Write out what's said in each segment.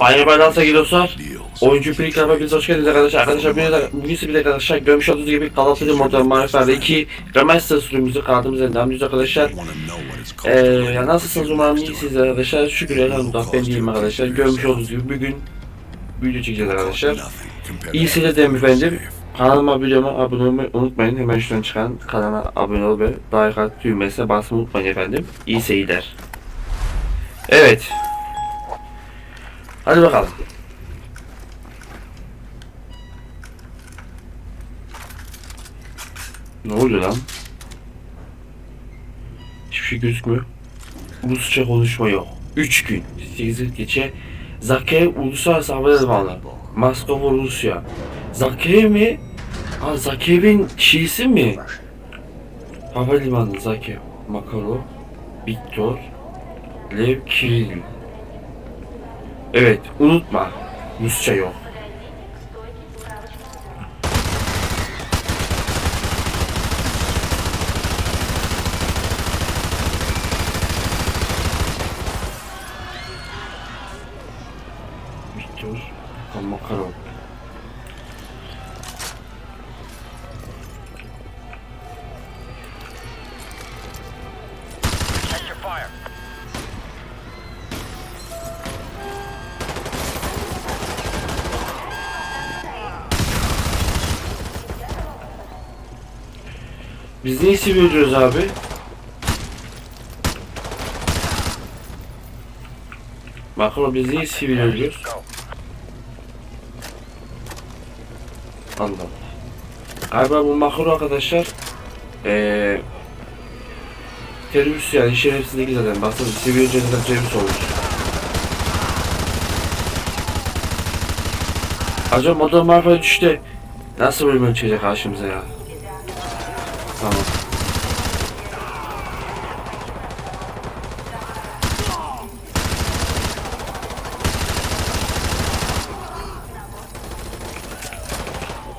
Bayır Baydansa gidiyorlar. Oyuncu Prik Hepiniz hoş geldiniz arkadaşlar. Arkadaşlar bugün, bugün size bir de arkadaşlar görmüş olduğunuz gibi Galatasaray Modern Marifet'de 2 Remaster sürümümüzü kartımıza devam ediyoruz arkadaşlar. Eee ya nasılsınız umarım iyisiniz arkadaşlar. Şükür elhamdülillah ben iyiyim arkadaşlar. Görmüş olduğunuz gibi bugün video çekeceğiz arkadaşlar. İyisiyle de efendim. Kanalıma videoma abone olmayı unutmayın. Hemen şuradan çıkan kanala abone ol ve like at düğmesine basmayı unutmayın efendim. İyi seyirler. Evet. Hadi bakalım. Ne oluyor lan? Hiçbir şey gözükmüyor. Ulusça konuşma yok. 3 gün. 8 gece Zakev Uluslararası Havalimanı. Moskova, Rusya. Zakev mi? Ha Zakev'in şiisi mi? Havalimanı Zakev. Makarov. Viktor. Lev Kiril. Evet unutma. Rusça yok. Biz neyi seviyoruz abi? Bakalım biz neyi seviyoruz? Go. Allah Allah. Galiba bu makro arkadaşlar eee terörist yani şerefsizlik zaten baksana sivil cennet terörist olmuş. Acaba Modern Warfare 3'te nasıl bölüm çıkacak karşımıza ya? Tamam.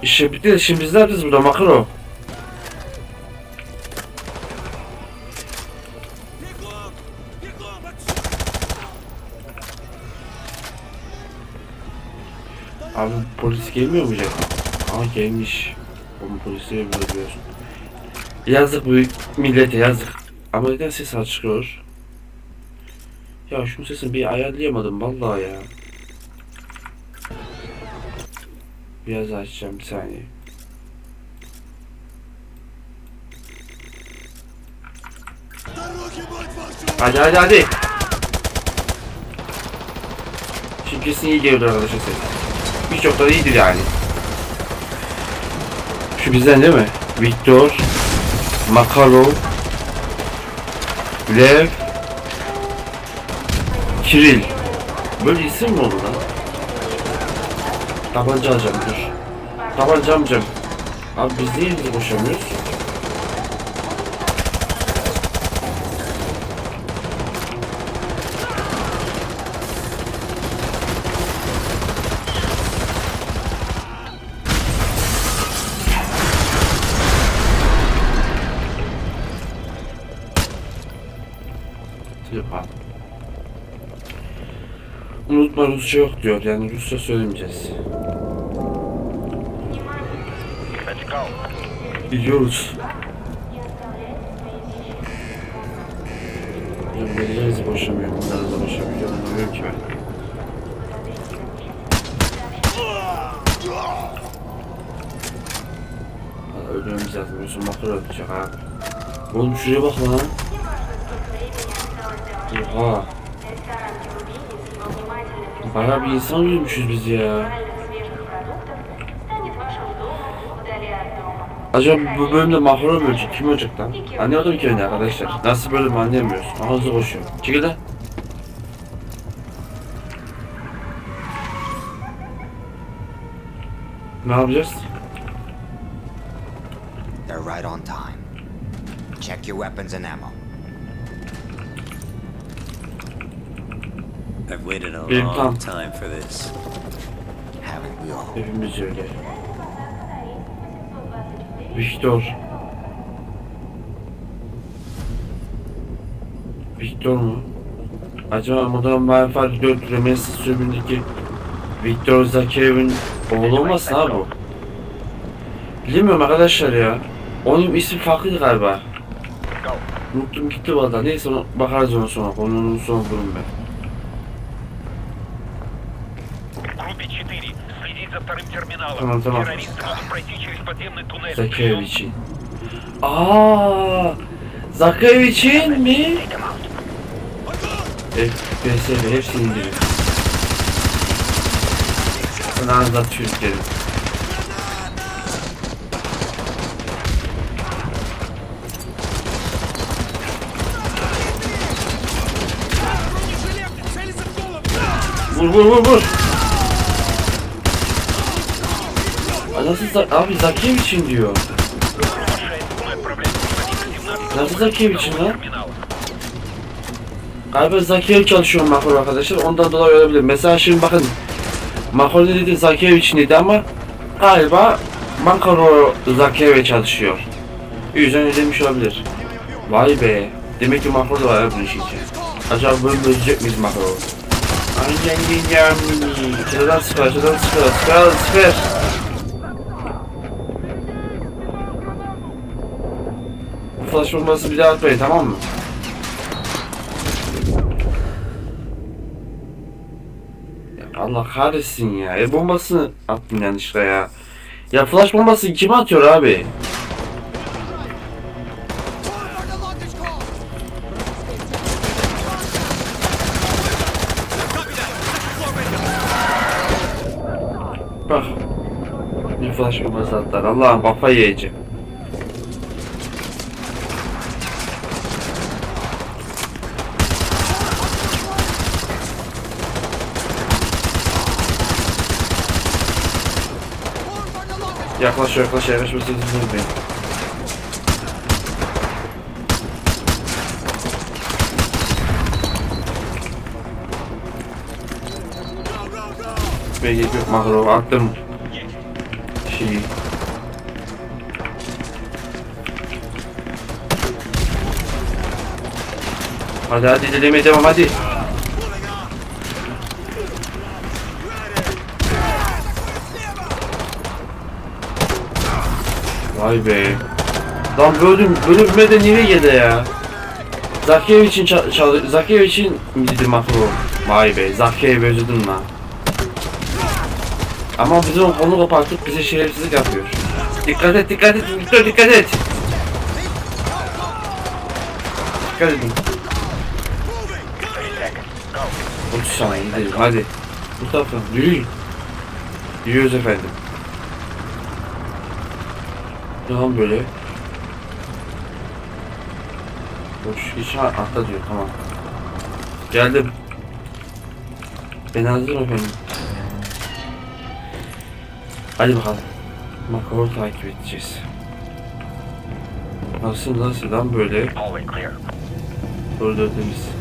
İşte bitti. Şimdi biz ne yapacağız burada makro? Abi polis gelmiyor mu canım? Aa gelmiş. Oğlum polisi de biliyorsun. Yazık bu millete yazık. Neden ses açıyor? Ya şunun sesini bir ayarlayamadım vallahi ya. Biraz açacağım bir saniye. Hadi hadi hadi. Şimdi kesin iyi geliyor arkadaşlar ses. Birçok da iyidir yani. Şu bizden değil mi? Viktor, Makarov, Lev, Kiril. Böyle isim mi olur lan? Tabanca alacağım dur. Tabanca alacağım. Abi biz niye bizi boşamıyoruz? Unutma Rusça yok diyor. Yani Rusça söylemeyeceğiz. Biliyoruz. Ya belirlerinizi boşamıyor. Bunları da boşamıyor. Anlamıyorum ki ben. Öldürmemiz lazım. Yoksa makro öldürecek abi. Oğlum şuraya bak lan. Oha. Bayağı bir insan görmüşüz biz ya. Acaba bu bölümde mahrum mu ölecek? Kim ölecek lan? Anlıyordum ki beni arkadaşlar. Nasıl bölüm anlayamıyoruz. Ağzı koşuyor. Çekil lan. Ne yapacağız? They're right on time. Check your weapons and ammo. I've waited a Benim long tam. time for this. Haven't we all? Hepimiz öyle. Victor. Victor mu? Acaba Modern Warfare 4 Remastered sürümündeki Viktor Zakirev'in oğlu olmasın abi bu? Bilmiyorum arkadaşlar ya. Onun ismi farklıydı galiba. Unuttum gitti valla. Neyse ona bakarız ona sonra. Onun sonra bulurum ben. Группе 4. Следить за вторым терминалом. Tamam, tamam. Террористы могут пройти через подземный туннель. Zakirev için. Aaa, Zakirev için mi? FPS'li hepsini indirin. Sana anlat Türkleri. Vur vur vur vur. Nasıl za abi Zakiyev için diyor. Nasıl Zakiyev için lan? Galiba Zakiyev çalışıyor makul arkadaşlar. Ondan dolayı olabilir. Mesela şimdi bakın. Makul dedi Zakiyev için dedi ama galiba Makaro Zakiyev'e çalışıyor. Yüzden ödemiş olabilir. Vay be. Demek ki makul da var bunun için. Acaba bölüm bölecek miyiz makul? Aynen gel gel. Şuradan sıkar, şuradan sıkar, sıkar, sıkar. Flash bombası bir daha atmayın tamam mı? Ya Allah kahretsin ya. El bombasını attım yanlışlıkla ya. Ya flash bombasını kime atıyor abi? Bak. Bir flash bombası attılar. Allah'ım kafayı yiyeceğim. Yaklaş yaklaş yaklaş bir sesini duymayın. Ve yok makro attım. Şeyi. Hadi hadi dilemeye devam hadi. Vay be. Lan bölüm, bölünme de geldi ya? Zakiyev için çal, çal Zakiyev için mi dedi makro? Vay be, Zakiyev özledim lan. Ama bizim o konu kapattık bize şerefsizlik yapıyor. Dikkat et, dikkat et, Victor dikkat et. Dikkat edin. 30 seconds. Go. 30 saniye hadi. Mustafa yürüyün. Yürüyoruz efendim. Ne lan böyle? Boş ha atla diyor tamam. Geldim. Ben hazırım efendim. Hadi bakalım. Makor takip edeceğiz. Nasıl nasıl lan böyle? Hallway clear. Koridor temiz.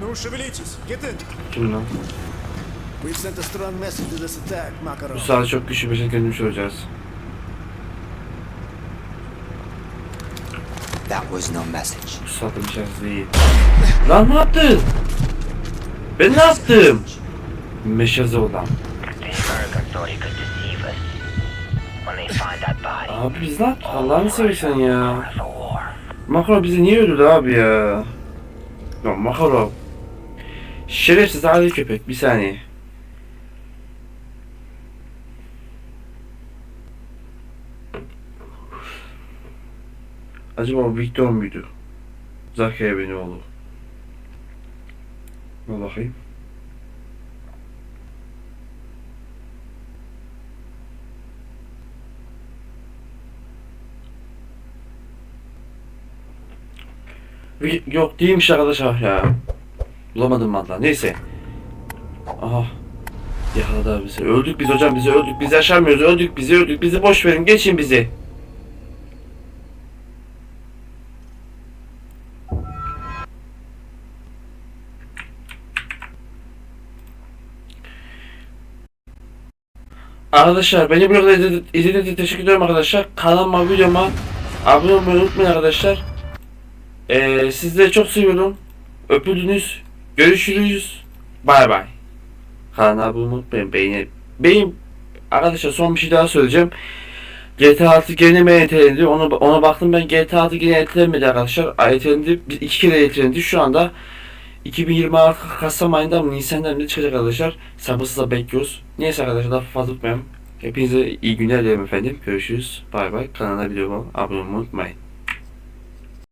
Ну, шевелитесь. Get in. Kim lan? We've sent a strong message to this attack, Bu Makarov. sahada çok güçlü bir şekilde kendimiz olacağız. That was no message. Bu sahada bir şans değil. Lan ne yaptın? Ben ne yaptım? Meşaze olan. The Americans thought he could deceive us. When they find that body, Abi biz ne yaptık Allah'ını seversen ya. for war. Makaro bizi niye öldürdü abi ya? Ya Makaro. Şerefsiz adi köpek bir saniye. Acaba Victor muydu? Zakiye beni oğlu. Vi- Yok değilmiş arkadaşlar ya. Bulamadım valla. Neyse. Aha. Yakaladı abi bizi. Öldük biz hocam bizi öldük. Biz yaşamıyoruz. Öldük bizi öldük. Bizi boş verin. Geçin bizi. Arkadaşlar beni burada izledi- izlediğiniz için teşekkür ederim arkadaşlar. Kanalıma videoma abone olmayı unutmayın arkadaşlar. Ee, sizleri çok seviyorum. Öpüldünüz. Görüşürüz. Bay bay. Abone olmayı unutmayın. Beğeni. Benim arkadaşlar son bir şey daha söyleyeceğim. GTA 6 gene mi yetelendi? Onu, ona baktım ben GTA 6 gene yetelendi arkadaşlar. Ay, Yetelendi. Bir- iki kere yetelendi. Şu anda 2026 Kasım ayında mı Nisan'da mı çıkacak arkadaşlar? Sabırsızla bekliyoruz. Neyse arkadaşlar daha fazla tutmayalım. Hepinize iyi günler dilerim efendim. Görüşürüz. Bay bay. Kanala videoma abone olmayı unutmayın.